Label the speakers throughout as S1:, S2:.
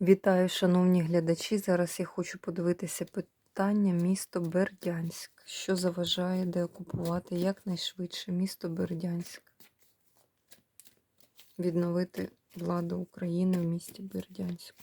S1: Вітаю, шановні глядачі. Зараз я хочу подивитися питання місто Бердянськ. Що заважає деокупувати якнайшвидше місто Бердянськ? Відновити владу України в місті Бердянськ.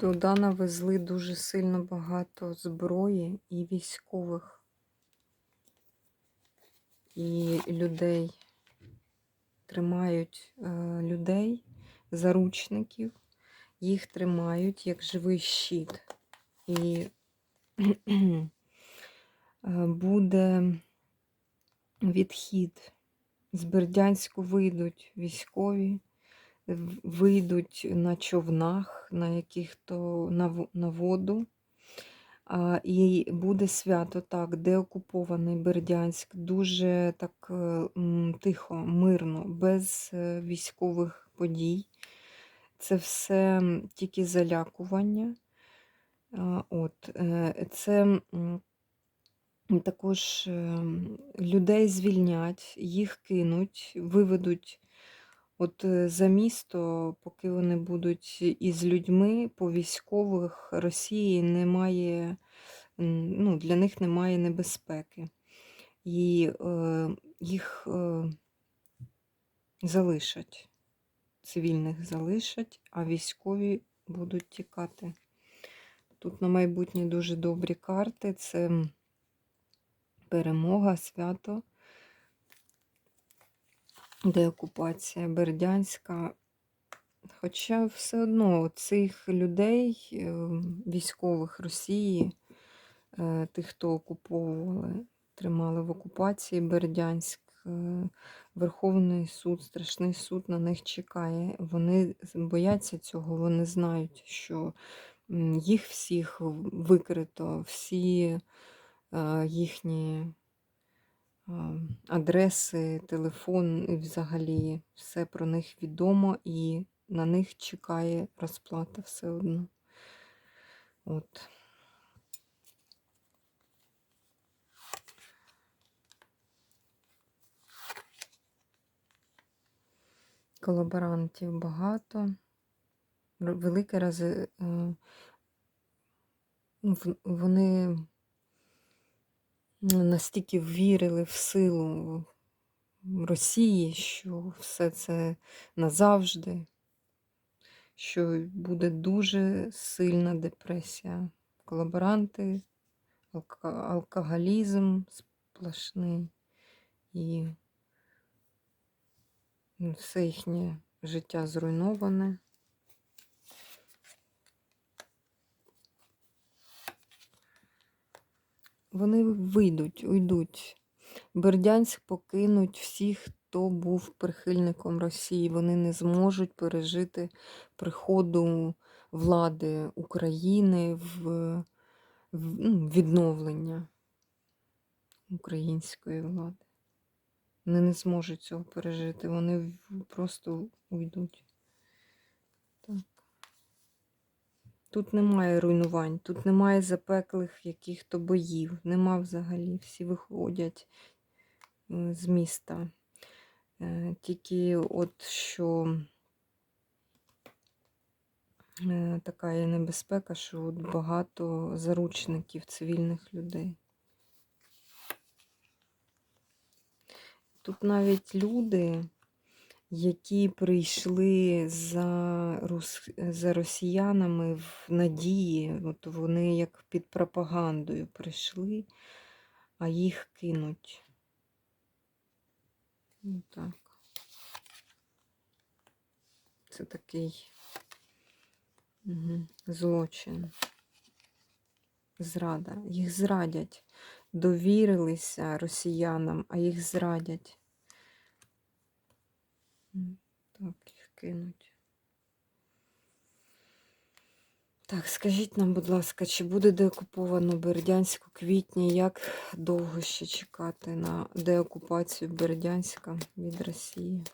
S1: Туди навезли дуже сильно багато зброї і військових, і людей. Тримають е, людей, заручників, їх тримають як живий щит. І е, буде відхід. З Бердянську вийдуть військові вийдуть на човнах, на яких-то на, на воду. І буде свято, так, де Бердянськ, дуже так е, тихо, мирно, без е, військових подій. Це все тільки залякування. От, е, це також е, людей звільнять, їх кинуть, виведуть От е, за місто, поки вони будуть із людьми, по військових Росії немає, ну, для них немає небезпеки. І е, їх е, залишать, цивільних залишать, а військові будуть тікати. Тут на майбутнє дуже добрі карти. Це перемога, свято деокупація Бердянська. Хоча все одно цих людей, е, військових Росії, е, тих, хто окуповували, тримали в окупації Бердянськ, е, Верховний суд, страшний суд на них чекає. Вони бояться цього, вони знають, що їх всіх викрито, всі е, їхні адреси, телефон і взагалі все про них відомо і на них чекає розплата все одно. От. Колаборантів багато. Велике рази е, вони настільки вірили в силу Росії, що все це назавжди, що буде дуже сильна депресія. Колаборанти, алкоголізм сплошний і все їхнє життя зруйноване. Вони вийдуть, уйдуть. Бердянськ покинуть всіх, хто був прихильником Росії. Вони не зможуть пережити приходу влади України в, в ну, відновлення української влади. Вони не зможуть цього пережити. Вони просто уйдуть. Так. Тут немає руйнувань, тут немає запеклих яких-то боїв, нема взагалі. Всі виходять е, з міста. Е, Тільки от що е, така є небезпека, що от багато заручників цивільних людей. Тут навіть люди, які прийшли за, рус... за росіянами в надії, от вони як під пропагандою прийшли, а їх кинуть. Ну, так. Це такий угу. злочин. Зрада. Їх зрадять. Довірилися росіянам, а їх зрадять. Так, їх кинуть. Так, скажіть нам, будь ласка, чи буде деокуповано Бердянську квітні? Як довго ще чекати на деокупацію Бердянська від Росії?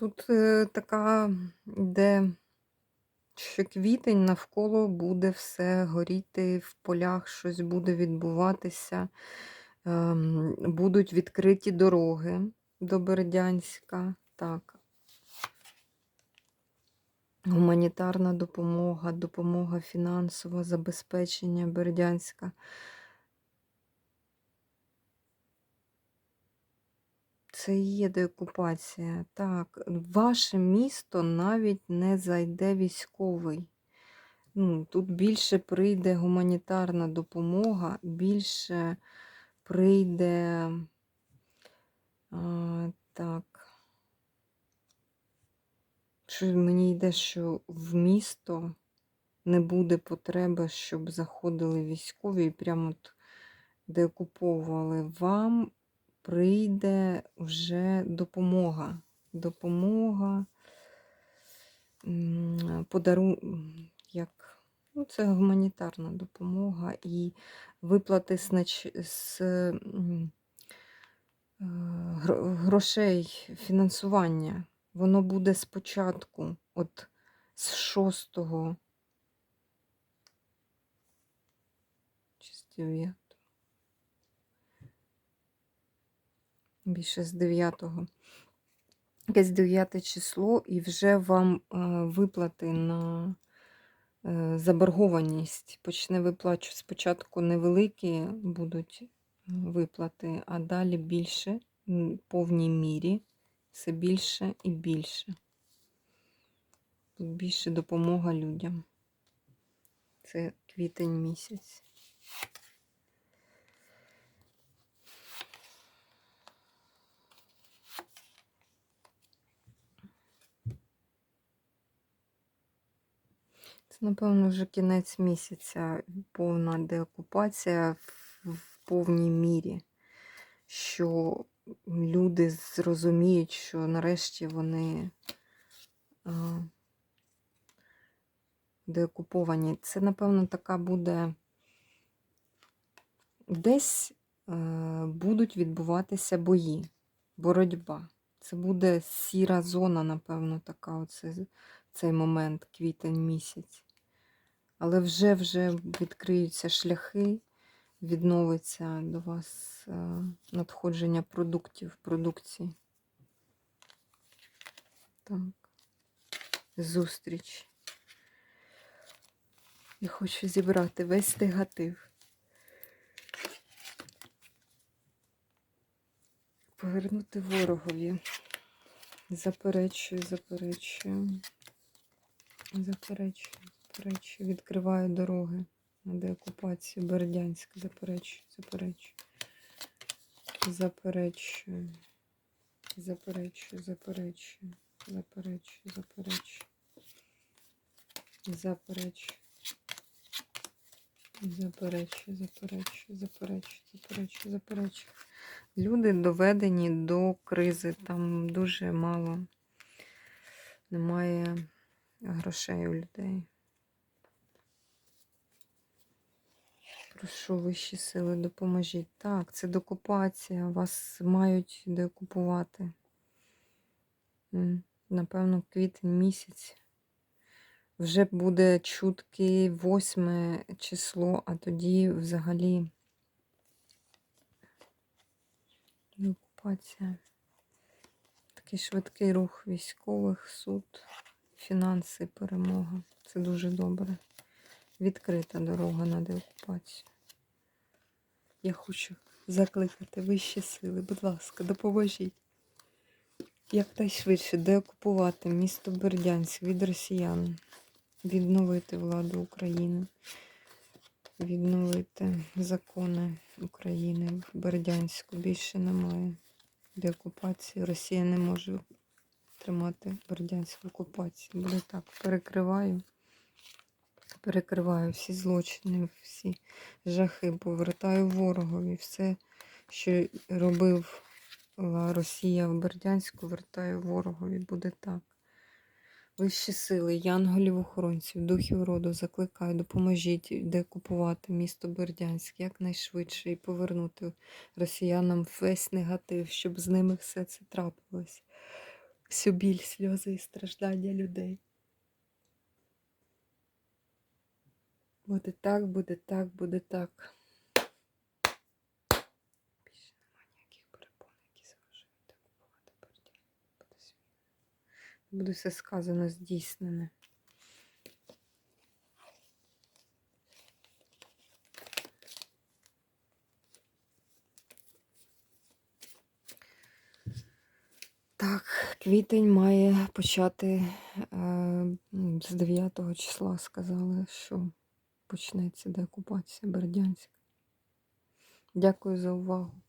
S1: Тут е, така йде, що квітень навколо буде все горіти в полях, щось буде відбуватися. Ем, будуть відкриті дороги до Бердянська. Так. Гуманітарна допомога, допомога фінансова, забезпечення Бердянська. Це є деокупація. Так, ваше місто навіть не зайде військовий. Ну, тут більше прийде гуманітарна допомога, більше прийде. А, так. Що мені йде, що в місто не буде потреби, щоб заходили військові і прямо деокуповували. Вам прийде вже допомога. Допомога, подару... як? Ну, це гуманітарна допомога і виплати з, з е, гро- грошей фінансування. Воно буде спочатку, от з 6 чи з 9. Більше з 9. Якесь 9 число, і вже вам е, виплати на е, заборгованість. Почне виплачувати спочатку невеликі будуть е, виплати, а далі більше, в повній мірі, все більше і більше. Тут більше допомога людям. Це квітень місяць. Напевно, вже кінець місяця, повна деокупація в, повній мірі, що люди зрозуміють, що нарешті вони деокуповані. Це, напевно, така буде десь е, будуть відбуватися бої, боротьба. Це буде сіра зона, напевно, така оце, цей момент, квітень місяць. Але вже вже відкриються шляхи, відновиться до вас е, надходження продуктів, продукції. Так. Зустріч. Я хочу зібрати весь негатив. Повернути ворогові. Заперечую, заперечую. Заперечую, заперечую. Відкриваю дороги на деокупацію Бердянська. Заперечую, заперечую. Заперечую. Заперечую, заперечую. Заперечую, заперечую. Заперечую. Заперечую, заперечую, заперечую, заперечую, заперечую. Люди доведені до кризи. Там дуже мало немає грошей у людей. Прошу вищі сили, допоможіть. Так, це докупація. Вас мають деокупувати. М, Напевно, квітень місяць. Вже буде чутки 8 число, а тоді взагалі деокупація. Такий швидкий рух військових, суд, фінанси, перемога. Це дуже добре. Відкрита дорога на деокупацію. Я хочу закликати вищі сили. Будь ласка, допоможіть. Як найшвидше деокупувати місто Бердянськ від росіян. відновити владу України, відновити закони України в Бердянську. Більше немає деокупації. Росія не може тримати Бердянську окупацію. Буде так. Перекриваю. Перекриваю всі злочини, всі жахи, повертаю ворогові. Все, що робив Росія в Бердянську, вертаю ворогові. Буде так. Вищі сили, янголів-охоронців, духів роду закликаю, допоможіть декупувати місто Бердянськ якнайшвидше і повернути росіянам весь негатив, щоб з ними все це трапилось. Всю біль, сльози і страждання людей. Буде так, буде так, буде так. Більше немає ніяких перепон, які заважають Бердянськ. Буде звільнено. Буде все сказано, здійснене. Так, квітень має почати е, з 9 числа сказали, що почнеться деокупація Бердянська. Дякую за увагу.